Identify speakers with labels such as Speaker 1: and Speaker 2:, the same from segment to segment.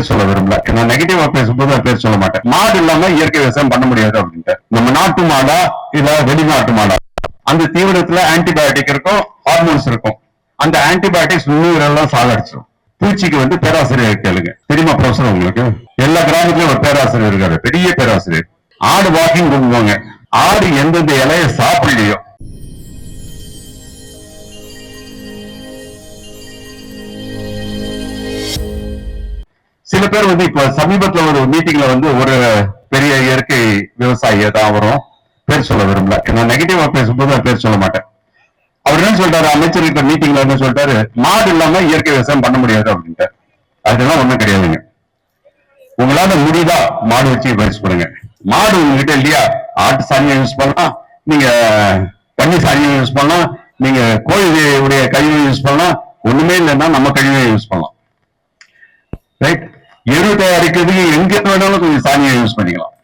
Speaker 1: பேர் சொல்ல விரும்பல. நான் நெகட்டிவா பேசும்போது பேர் சொல்ல மாட்டேன். மாடு இல்லாம இயற்கை விவசாயம் பண்ண முடியாது அப்படின்ட்டு. நம்ம நாட்டு மாடா இல்ல வெளிநாட்டு மாடா? அந்த தீவிரத்துல ஆன்டிபயோட்டிக் இருக்கும் ஹார்மோன்ஸ் இருக்கும். அந்த ஆன்டிபயோட்டிக்ஸ் நுண்ணுயிரெல்லாம் சாகடிச்சிடும் பூச்சிக்கு வந்து பேராசிரியர் கேளுங்க. தெரியுமா ப்ரொஃபசர் உங்களுக்கு? எல்லா கிராமத்துலயும் ஒரு பேராசிரியர் இருக்காரு. பெரிய பேராசிரியர். ஆடு வாக்கிங் பண்ணுவாங்க ஆடு எந்தெந்த இலைய சாப்பிடலையோ சில பேர் வந்து இப்ப சமீபத்துல ஒரு மீட்டிங்ல வந்து ஒரு பெரிய இயற்கை விவசாயி தான் வரும் பேர் சொல்ல விரும்பல. நான் நெகட்டிவா பேசும்போது பேர் சொல்ல மாட்டேன். அவர் என்ன சொல்றாரு? அமைச்சர் இப்ப மீட்டிங்ல என்ன சொல்றாரு மாடு இல்லாம இயற்கை விவசாயம் பண்ண முடியாது அப்படின்ட்டு. அதெல்லாம் ஒண்ணும் கிடையாதுங்க உங்களால முடிதா மாடு வச்சு பயிற்சி பண்ணுங்க மாடு உங்ககிட்ட இல்லையா? ஆட்டு சாணியை யூஸ் பண்ணலாம் நீங்க பன்னி சாணியை யூஸ் பண்ணலாம் நீங்க கோயிலுடைய கழிவு கழிவை யூஸ் பண்ணலாம் ஒண்ணுமே இல்லைன்னா நம்ம கழிவை யூஸ் பண்ணலாம். ரைட் எரு தயாரிக்கிறதுக்கு எங்க வேணாலும் கொஞ்சம் சாணியை யூஸ் பண்ணிக்கலாம்.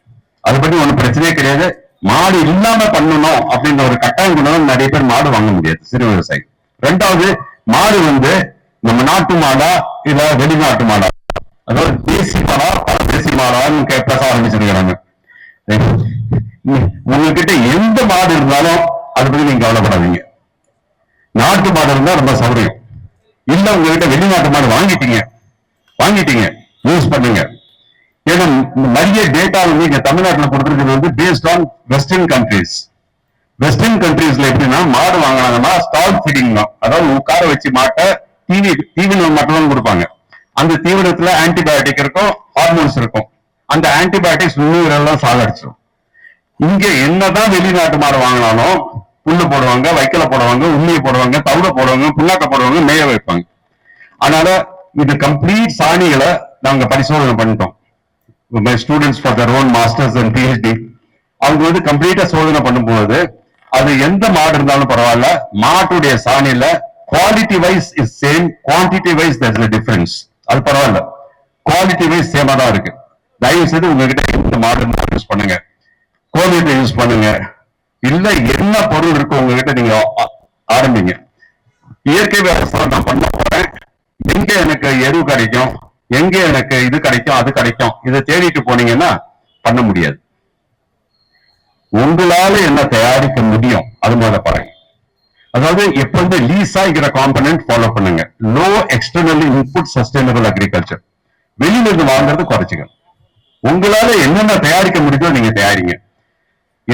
Speaker 1: அதை பத்தி ஒண்ணும் பிரச்சனையே கிடையாது. மாடு இல்லாம பண்ணணும் அப்படின்ற ஒரு கட்டாயம் கொண்டு நிறைய பேர் மாடு வாங்க முடியாது. சிறு விவசாயி. ரெண்டாவது மாடு வந்து நம்ம நாட்டு மாடா இல்ல வெளிநாட்டு மாடா? அதாவது தேசி மாடா பரதேசி மாடான்னு கே- பேச ஆரம்பிச்சிருக்கிறாங்க உங்ககிட்ட எந்த மாடு இருந்தாலும் அதை பத்தி நீங்க கவலைப்படாதீங்க. நாட்டு மாடு இருந்தா ரொம்ப சௌரியம் இல்ல உங்ககிட்ட வெளிநாட்டு மாடு வாங்கிட்டீங்க. வாங்கிட்டீங்க. யூஸ் பண்ணுங்க. ஏன்னா நிறைய டேட்டா வந்து இங்க தமிழ்நாட்டுல கொடுத்துருக்கிறது வந்து based on western countries western கண்ட்ரீஸ்ல எப்படின்னா மாடு வாங்கினாங்கன்னா ஸ்டால் ஃபீடிங் தான். அதாவது உட்கார வச்சு மாட்டை தீவி தீவனம் மட்டும் தான் கொடுப்பாங்க. அந்த தீவனத்துல ஆன்டிபயோட்டிக் இருக்கும் ஹார்மோன்ஸ் இருக்கும். அந்த ஆன்டிபயோட்டிக்ஸ் நுண்ணுயிரெல்லாம் சாகடிச்சிடும் இங்க என்னதான் வெளிநாட்டு மாடு வாங்கினாலும் புல்லு போடுவாங்க வைக்கல போடுவாங்க உண்மையை போடுவாங்க தவிட போடுவாங்க புல்லாக்க போடுவாங்க மேய வைப்பாங்க. அதனால இது கம்ப்ளீட் சாணிகளை நாங்க பரிசோதனை பண்ணிட்டோம். My students for their own masters and PhD அவங்க வந்து கம்ப்ளீட்டா சோதனை பண்ணும்போது அது எந்த மாடு இருந்தாலும் பரவாயில்ல மாட்டுடைய சாணியில quality wise is same quantity wise there is difference அது பரவாயில்ல. குவாலிட்டி வைஸ் சேமா தான் இருக்கு. தயவு செய்து உங்ககிட்ட எந்த மாடு இருந்தாலும் யூஸ் பண்ணுங்க. கோவிட் யூஸ் பண்ணுங்க. இல்ல என்ன பொருள் இருக்கு உங்ககிட்ட நீங்க ஆரம்பிங்க. இயற்கை விவசாயம் நான் பண்ண போறேன். எங்க எனக்கு எரு கிடைக்கும்? எங்க எனக்கு இது கிடைக்கும் அது கிடைக்கும் இதை தேடிட்டு போனீங்கன்னா பண்ண முடியாது. உங்களால என்ன தயாரிக்க முடியும்? அது முதல்ல பாருங்க. அதாவது எப்பொழுது லீஸ் ஆகிற காம்பனன்ட் ஃபாலோ பண்ணுங்க. Low external input sustainable agriculture வெளியில இருந்து வாங்குறது குறைச்சிங்க உங்களால என்னென்ன தயாரிக்க முடியுதோ நீங்க தயாரிங்க.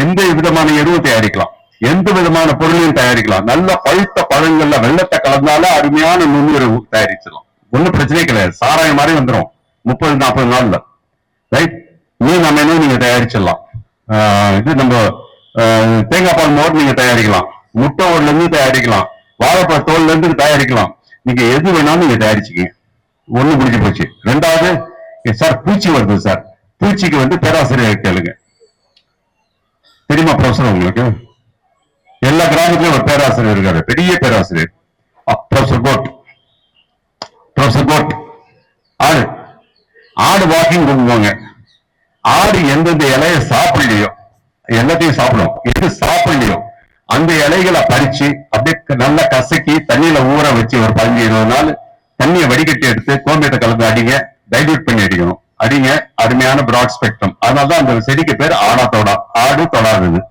Speaker 1: எந்த விதமான எருவும் தயாரிக்கலாம். எந்த விதமான பொருளையும் தயாரிக்கலாம். நல்ல பழுத்த பழங்கள்ல வெள்ளத்தை கலந்தால அருமையான நுண்ணுறவு தயாரிச்சிடலாம். ஒன்றும் பிரச்சனையே கிடையாது. சாராயம் மாதிரி வந்துடும் முப்பது நாற்பது நாள்ல. ரைட் நீ நம்ம என்ன நீங்க தயாரிச்சிடலாம். இது நம்ம தேங்காய் பால் மோர் நீங்க தயாரிக்கலாம். முட்டை ஓடுல இருந்து தயாரிக்கலாம். வாழைப்பழ தோல்ல இருந்து தயாரிக்கலாம். நீங்க எது வேணாலும் நீங்க தயாரிச்சுக்கீங்க. ஒண்ணு முடிஞ்சு போச்சு. ரெண்டாவது சார் பூச்சி வருது சார். பூச்சிக்கு வந்து பேராசிரியர் கேளுங்க. தெரியுமா ப்ரொஃபசர் உங்களுக்கு? எல்லா கிராமத்துலயும் ஒரு பேராசிரியர் இருக்காரு. பெரிய பேராசிரியர். ப்ரொஃபசர் கோட் கோட் ஆடு. ஆடு வாக்கிங் பண்ணுவாங்க ஆடு எந்தெந்த இலைய சாப்பிடலையோ எல்லாத்தையும் சாப்பிடும். எது சாப்பிடலையோ அந்த இலைகளை பறிச்சு அப்படியே நல்லா கசக்கி தண்ணியில ஊற வச்சு ஒரு பதினஞ்சு இருபது நாள் தண்ணியை வடிகட்டி எடுத்து கோமியத்தை கலந்து அடிங்க டைல்யூட் பண்ணி அடிக்கணும். அடிங்க அருமையான பிராட் ஸ்பெக்ட்ரம் அதனாலதான் அந்த செடிக்கு பேர் ஆடா தொடா. ஆடு தொடாதுன்னு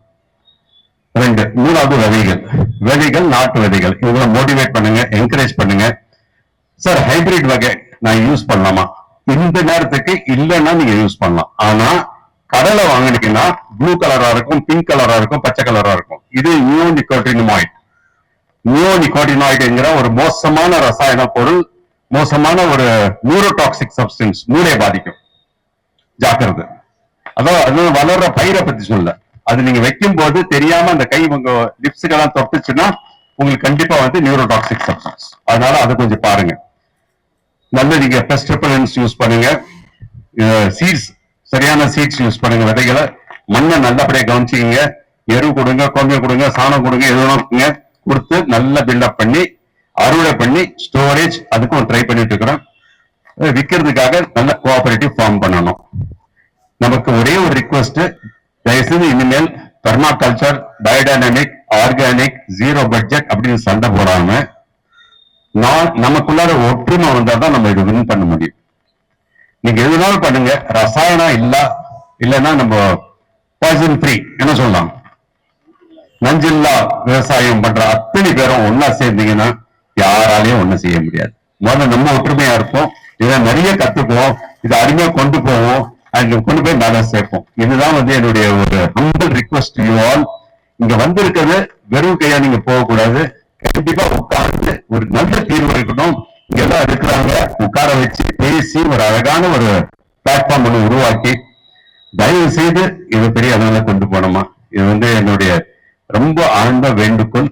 Speaker 1: ரெண்டு மூணாவது விதைகள் விதைகள் நாட்டு விதைகள். இதெல்லாம் மோட்டிவேட் பண்ணுங்க என்கரேஜ் பண்ணுங்க. சார் ஹைபிரிட் வகை நான் யூஸ் பண்ணலாமா? இந்த நேரத்துக்கு இல்லைன்னா நீங்க யூஸ் பண்ணலாம். ஆனா கடலை வாங்குனீங்கன்னா ப்ளூ கலரா இருக்கும் பிங்க் கலரா இருக்கும் பச்சை கலரா இருக்கும். இது நியூ நிக்கோட்டினமாய்ட் நியூ நிக்கோட்டினாய்டுங்கிற ஒரு மோசமான ரசாயன பொருள் மோசமான ஒரு நியூரோடாக்சிக் சப்ஸ்டன்ஸ் மூளை பாதிக்கும். ஜாக்கிரதை. அதான் அது வளர்ற பயிரை பத்தி சொல்ல அது நீங்க வைக்கும் போது தெரியாம அந்த கை உங்க லிப்ஸுக்கெல்லாம் தொட்டுச்சுன்னா உங்களுக்கு கண்டிப்பா வந்து நியூரோடாக்சிக் சப்ஸ்டன்ஸ் அதனால அதை கொஞ்சம் பாருங்க. நல்ல நீங்க பெஸ்ட் ரிப்பலன்ஸ் யூஸ் பண்ணுங்க. சீட்ஸ் சரியான சீட்ஸ் யூஸ் பண்ணுங்க விதைகளை. மண்ணை நல்லபடியாக கவனிச்சுக்கங்க. எரு கொடுங்க கோமியம் கொடுங்க சாணம் கொடுங்க எதுவும் கொடுத்து நல்லா பில்டப் பண்ணி அறுவடை பண்ணி ஸ்டோரேஜ் அதுக்கும் ட்ரை பண்ணிட்டு இருக்கிறோம். விற்கிறதுக்காக நல்ல கோஆபரேட்டிவ் ஃபார்ம் பண்ணணும். நமக்கு ஒரே ஒரு ரிக்வஸ்ட் தயவுசெய்து இனிமேல் permaculture biodynamic organic zero budget அப்படின்னு சண்டை போடாம நான் நமக்குள்ளார ஒற்றுமை வந்தா தான் நம்ம இது வின் பண்ண முடியும். நீங்க எதுனாலும் பண்ணுங்க. ரசாயனம் இல்ல இல்லைன்னா நம்ம பாய்சன் ஃப்ரீ என்ன சொல்லலாம்? நஞ்சில்லா விவசாயம் பண்ற அத்தனை பேரும் ஒன்னா சேர்ந்தீங்கன்னா யாராலையும் ஒண்ணும் செய்ய முடியாது. முதல்ல நம்ம ஒற்றுமையா இருப்போம். இதை நிறைய கத்துக்குவோம். இதை அருமையா கொண்டு போவோம். அங்க கொண்டு போய் மேலே சேர்ப்போம். இதுதான் வந்து என்னுடைய ஒரு ஹம்பிள் ரிக்வஸ்ட் யூ ஆல் இங்க வந்திருக்கிறது வெறும் கையா நீங்க போகக்கூடாது. கண்டிப்பா உட்கார்ந்து ஒரு நல்ல தீர்வு இருக்கணும் இங்கெல்லாம் இருக்கிறாங்க. உட்கார வச்சு பேசி ஒரு அழகான ஒரு பிளாட்ஃபார்ம் ஒன்று உருவாக்கி தயவு செய்து இது பெரிய அதனால கொண்டு போனோமா இது வந்து என்னுடைய ரொம்ப ஆழ்ந்த வேண்டுகோள்.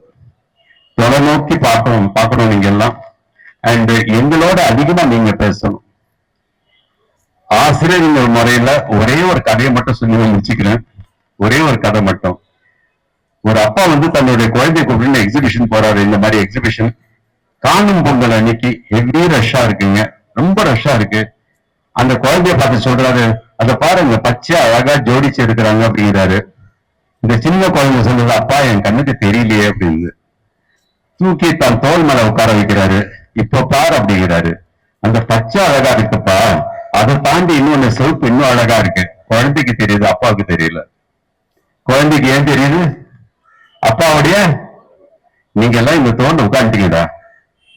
Speaker 1: தொலைநோக்கி பார்க்கணும் பார்க்கணும் நீங்க எல்லாம் அண்ட் எங்களோட அதிகமா நீங்க பேசணும். ஆசிரியர் முறையில ஒரே ஒரு கதையை மட்டும் சொல்லி முடிச்சுக்கிறேன். ஒரே ஒரு கதை மட்டும். ஒரு அப்பா வந்து தன்னுடைய குழந்தை கூப்பிட்டு எக்ஸிபிஷன் போறாரு. இந்த மாதிரி எக்ஸிபிஷன் காணும் பொங்கல் அன்னைக்கு ஹெவி ரஷ்ஷா இருக்குங்க. ரொம்ப ரஷ்ஷா இருக்கு. அந்த குழந்தைய பார்த்து சொல்றாரு அத பாருங்க பச்சையா அழகா ஜோடிச்சு இருக்கிறாங்க அப்படிங்கிறாரு. இந்த சின்ன குழந்தை சொல்றது அப்பா என் கண்ணுக்கு தெரியலையே அப்படின்னு. தூக்கி தன் தோல் மேல உட்கார வைக்கிறாரு. இப்ப பாரு அப்படிங்கிறாரு. அந்த பச்சை அழகா இருக்குப்பா அதை தாண்டி இன்னொன்னு சிவப்பு இன்னும் அழகா இருக்கு. குழந்தைக்கு தெரியுது அப்பாவுக்கு தெரியல. குழந்தைக்கு ஏன் தெரியுது? அப்பாவுடைய நீங்க எல்லாம் இந்த தோண்ட உட்காந்துட்டீங்கடா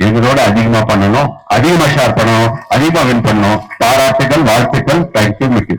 Speaker 1: எங்களோட அதிகமா பண்ணணும் அதிகமா ஷேர் பண்ணணும் அதிகமா வின் பண்ணணும். பாராட்டுகள் வாழ்த்துக்கள் தேங்க்யூ மிக்கு